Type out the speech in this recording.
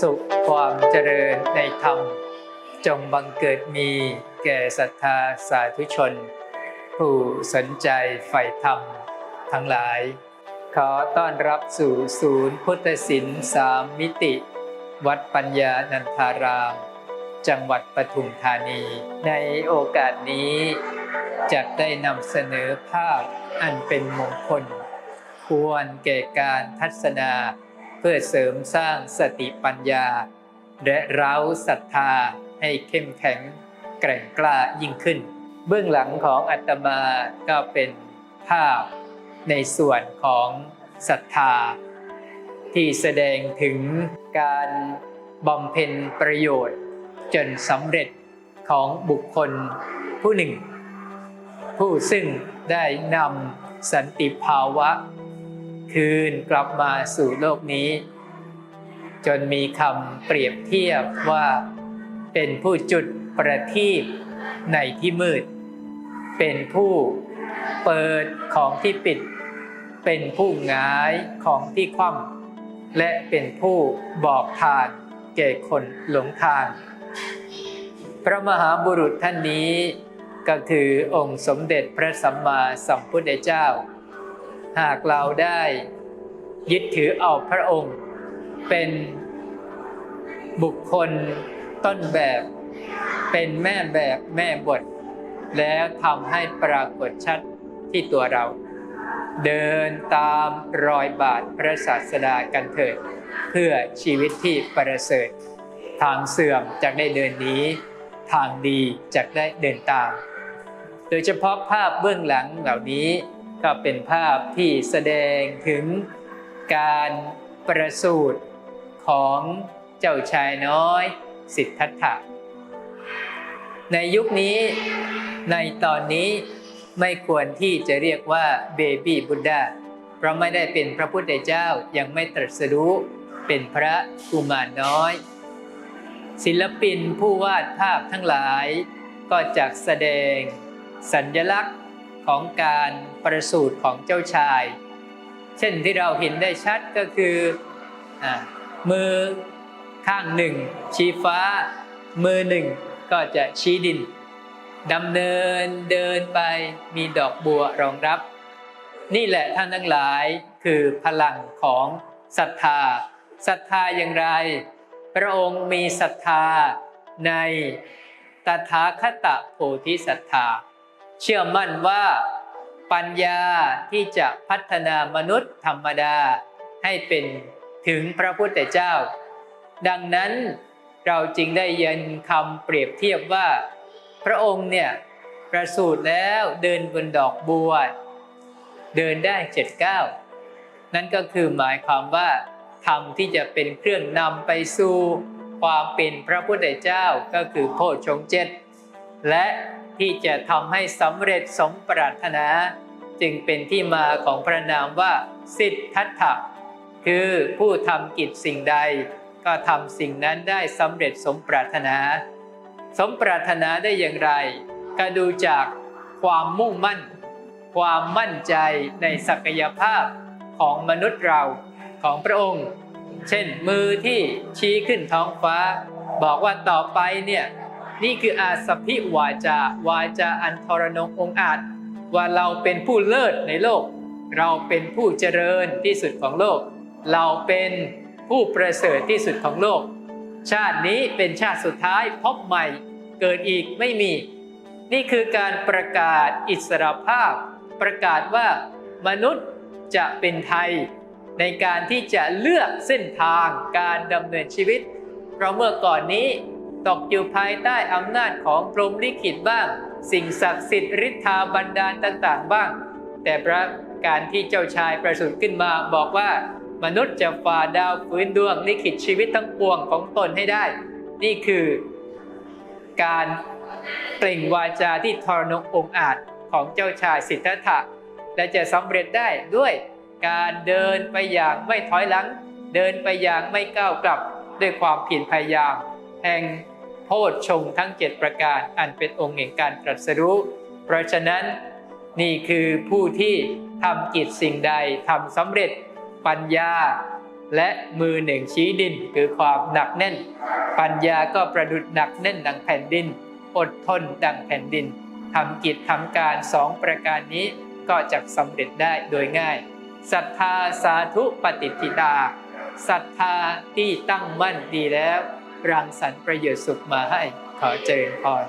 สุขความเจริญในธรรม จงบังเกิดมีแก่ศรัทธาสาธุชน ผู้สนใจใฝ่ธรรม ทั้งหลาย ขอต้อนรับสู่ศูนย์พุทธศิลป์สามมิติ วัดปัญญานันทาราม จังหวัดปทุมธานี ในโอกาสนี้จะได้นำเสนอภาพอันเป็นมงคล ควรแก่การทัศนา เพื่อเสริมสร้างสติปัญญา และเร้าศรัทธาให้เข้มแข็งแกร่งกล้ายิ่งขึ้น เบื้องหลังของอาตมาก็เป็นภาพในส่วนของศรัทธา ที่แสดงถึงการบำเพ็ญประโยชน์ จนสำเร็จของบุคคลผู้หนึ่ง ผู้ซึ่งได้นำสันติภาวะ คืนกลับมาสู่โลกนี้ จนมีคำเปรียบเทียบว่า เป็นผู้จุดประทีปในที่มืด เป็นผู้เปิดของที่ปิด เป็นผู้งายของที่คว่ำและเป็นผู้บอกทางแก่คนหลงทาง พระมหาบุรุษท่านนี้ก็คือองค์สมเด็จพระสัมมาสัมพุทธเจ้า หากเราได้ยึดถือเอาพระองค์ เป็นบุคคลต้นแบบ เป็นแม่แบบแม่บท แล้วทำให้ปรากฏชัดที่ตัวเรา เดินตามรอยบาทพระศาสดากันเถิด เพื่อชีวิตที่ประเสริฐ ทางเสื่อมจากได้เดินนี้ ทางดีจากได้เดินตาม โดยเฉพาะภาพเบื้องหลังเหล่านี้ ก็เป็นภาพที่แสดงถึงการประสูติของเจ้าชายน้อยสิทธัตถะ ในยุคนี้ในตอนนี้ไม่ควรที่จะเรียกว่าเบบี้บุดดาเพราะไม่ได้เป็นพระพุทธเจ้ายังไม่ตรัสรู้เป็นพระกุมารน้อย ศิลปินผู้วาดภาพทั้งหลายก็จะแสดงสัญลักษณ์ ของการประสูติของเจ้าชาย เช่นที่เราเห็นได้ชัดก็คืออมือข้างหนึ่ง ชี้ฟ้า มือหนึ่งก็จะชี้ดินดำเนินเดินไปมีดอกบัวรองรับ นี่แหละท่านทั้งหลายคือพลังของศรัทธาศรัทธาอย่างไร พระองค์มีศรัทธาในตถาคตโพธิศรัทธา เชื่อมั่นว่า ปัญญาที่จะพัฒนามนุษย์ธรรมดาให้เป็นถึงพระพุทธเจ้า ดังนั้นเราจึงได้ยินคำเปรียบเทียบว่า พระองค์เนี่ยประสูติแล้วเดินบนดอกบัว เดินได้เจ็ดเก้านั่นก็คือหมายความว่าธรรมที่จะเป็นเครื่องนำไปสู่ความเป็นพระพุทธเจ้าก็คือโพชฌงเจ็ด และที่จะทำให้สำเร็จสมปรารถนา จึงเป็นที่มาของพระนามว่า สิทธัตถะคือผู้ทำกิจสิ่งใด ก็ทำสิ่งนั้นได้สำเร็จสมปรารถนา สมปรารถนาได้อย่างไร ก็ดูจากความมุ่งมั่น ความมั่นใจในศักยภาพของมนุษย์เราของพระองค์ เช่นมือที่ชี้ขึ้นท้องฟ้า บอกว่าต่อไปเนี่ย นี่คืออาสพิวาจาวาจาอันทรนงองอาจ ว่าเราเป็นผู้เลิศในโลก เราเป็นผู้เจริญที่สุดของโลก เราเป็นผู้ประเสริฐที่สุดของโลก ชาตินี้เป็นชาติสุดท้ายพบใหม่เกิดอีกไม่มี นี่คือการประกาศอิสรภาพ ประกาศว่ามนุษย์จะเป็นไทย ในการที่จะเลือกเส้นทางการดำเนินชีวิต เพราะเมื่อก่อนนี้ ตกอยู่ภายใต้อำนาจของพรหมลิขิตบ้าง สิ่งศักดิ์สิทธิ์ฤทธาบันดาลต่างๆ บ้าง แต่พระการที่เจ้าชายประสูติขึ้นมาบอกว่ามนุษย์จะฝ่าดาวฟื้นดวงลิขิตชีวิตทั้งปวงของตนให้ได้ นี่คือการเปล่งวาจาที่ทรนงองอาจของเจ้าชายสิทธัตถะ และจะสำเร็จได้ด้วยการเดินไปอย่างไม่ถอยหลัง เดินไปอย่างไม่ก้าวกลับด้วยความเพียรพยายาม แห่งโพชฌงทั้งเจ็ดประการ อันเป็นองค์แห่งการตรัสรู้ เพราะฉะนั้นนี่คือผู้ที่ทำกิจสิ่งใดทำสำเร็จปัญญา และมือหนึ่งชี้ดินคือความหนักแน่น ปัญญาก็ประดุดหนักแน่นดังแผ่นดิน อดทนดังแผ่นดินทำกิจทำการสองประการนี้ก็จะสำเร็จได้โดยง่ายศรัทธาสาธุปฏิทิตาศรัทธาที่ตั้งมั่นดีแล้ว รังสรรค์ประโยชน์สุขมาให้ขอเจริญพร